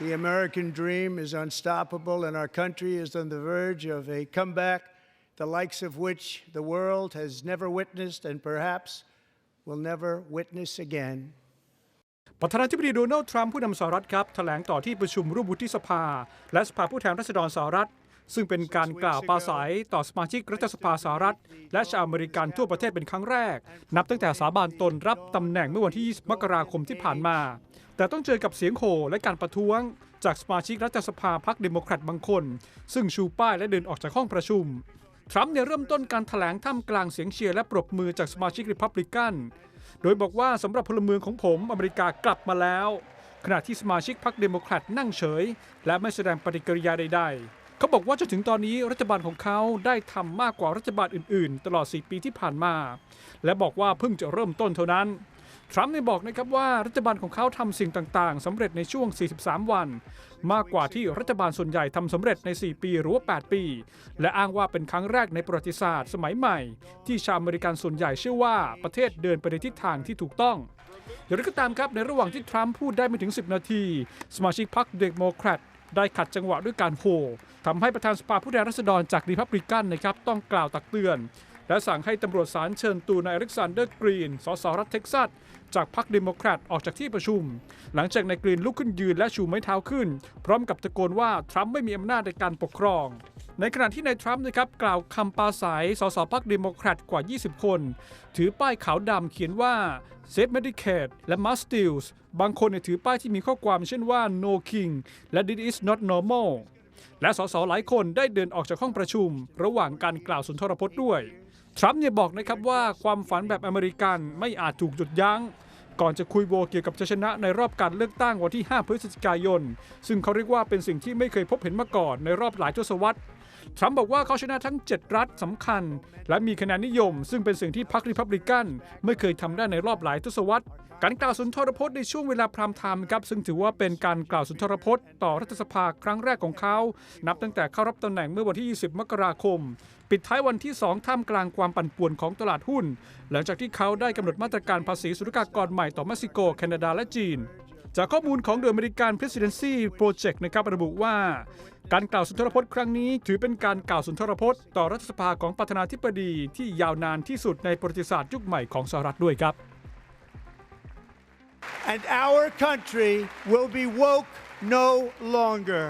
The American dream is unstoppable, and our country is on the verge of a comeback, the likes of which the world has never witnessed and perhaps will never witness again. ประธานาธิบดีโดนัลด์ทรัมป์ผู้นำสหรัฐครับแถลงต่อที่ประชุมร่วมวุฒิสภา และสภาผู้แทนราษฎรสหรัฐ ซึ่งเป็นการกล่าวปราศัยต่อสมาชิกรัฐสภาสหรัฐ และชาวอเมริกันทั่วประเทศเป็นครั้งแรก นับตั้งแต่สาบานตนรับตำแหน่งเมื่อวันที่ 20 มกราคมที่ผ่านมา แต่ต้องเจอกับเสียงโห่และการประท้วง จากสมาชิกรัฐสภาพรรคเดโมแครตบางคน ซึ่งชูป้ายและเดินออกจากห้องประชุมทรัมป์เนี่ยเริ่มต้นการถแถลงท่ามกลางเสียงเชียร์และปรบมือจากสมาชิกริพับลิกันโดยบอกว่าสำหรับพลเมืองของผมอเมริกากลับมาแล้ว ขณะที่สมาชิกพรรคเดโมแครตนั่งเฉย และไม่แสดงปฏิกิริยาใดๆ เขาบอกว่าจนถึงตอนนี้รัฐบาลของเขาได้ทำมากกว่ารัฐบาลอื่นๆ ตลอด 4 ปีที่ผ่านมา และบอกว่าเพิ่งจะเริ่มต้นเท่านั้น ทรัมป์ได้บอกนะครับว่ารัฐบาลของเขาทำสิ่งต่างๆสำเร็จในช่วง 43 วัน มากกว่าที่รัฐบาลส่วนใหญ่ทำสำเร็จใน 4 ปีหรือว่า 8 ปี และอ้างว่าเป็นครั้งแรกในประวัติศาสตร์สมัยใหม่ ที่ชาวอเมริกันส่วนใหญ่เชื่อว่าประเทศเดินไปในทิศทางที่ถูกต้องอย่างไรก็ตามครับในระหว่างที่ทรัมป์พูดได้ไม่ถึง 10 นาที สมาชิกพรรคเดโมแครต ได้ขัดจังหวะด้วยการโห่ทำให้ประธานสภาผู้แทนราษฎรจากรีพับลิกันนะครับต้องกล่าวตักเตือน และสั่งให้ตำรวจสารเชิญตัวนายอเล็กซานเดอร์กรีน สสรัฐเท็กซัส จากพรรคเดโมแครตออกจากที่ประชุม หลังจากนายกรีนลุกขึ้นยืนและชูไม้เท้าขึ้น พร้อมกับตะโกนว่าทรัมป์ไม่มีอำนาจในการปกครอง ในขณะที่นายทรัมป์นะครับกล่าวคำปาศัยสสพรรคเดโมแครตกว่า 20 คน ถือป้ายขาวดำเขียนว่า Save Medicaid และ Must Deals บางคนเนี่ยถือป้ายที่มีข้อความเช่นว่า No King และ This is not normal และสสหลายคนได้เดินออกจากห้องประชุม ระหว่างการกล่าวสุนทรพจน์ด้วย ทรัมป์เนี่ยบอกนะครับว่าความฝันแบบอเมริกันไม่อาจถูกหยุดยัง้ง ก่อนจะคุยโวเกี่ยวกับชัยชนะในรอบการเลือกตั้งวันที่ 5 พฤศจิกายน ซึ่งเขาเรียกว่าเป็นสิ่งที่ไม่เคยพบเห็นมาก่อนในรอบหลายทศวรรษ ทรัมป์บอกว่าเขาชนะทั้ง 7 รัฐสำคัญ และมีคะแนนนิยม ซึ่งเป็นสิ่งที่พรรคริพับลิกันไม่เคยทำได้ในรอบหลายทศวรรษการกล่าวสุนทรพจน์ในช่วงเวลาพรามไทม์ครับซึ่งถือว่าเป็นการกล่าวสุนทรพจน์ต่อรัฐสภาครั้งแรกของเขา นับตั้งแต่เข้ารับตำแหน่งเมื่อวันที่ 20 มกราคม ปิดท้ายวันที่ 2 ท่ามกลางความปั่นป่วนของตลาดหุ้น หลังจากที่เขาได้กำหนดมาตรการภาษีสุลกากรใหม่ต่อเม็กซิโก แคนาดาและจีน จากข้อมูลของ The American Presidency Project นะครับระบุว่าการกล่าวสุนทรพจน์ครั้งนี้ ถือเป็นการกล่าวสุนทรพจน์ต่อรัฐสภาของประธานาธิบดีที่ยาวนานที่สุดในประวัติศาสตร์ยุคใหม่ของสหรัฐด้วยครับ And our country will be woke no longer.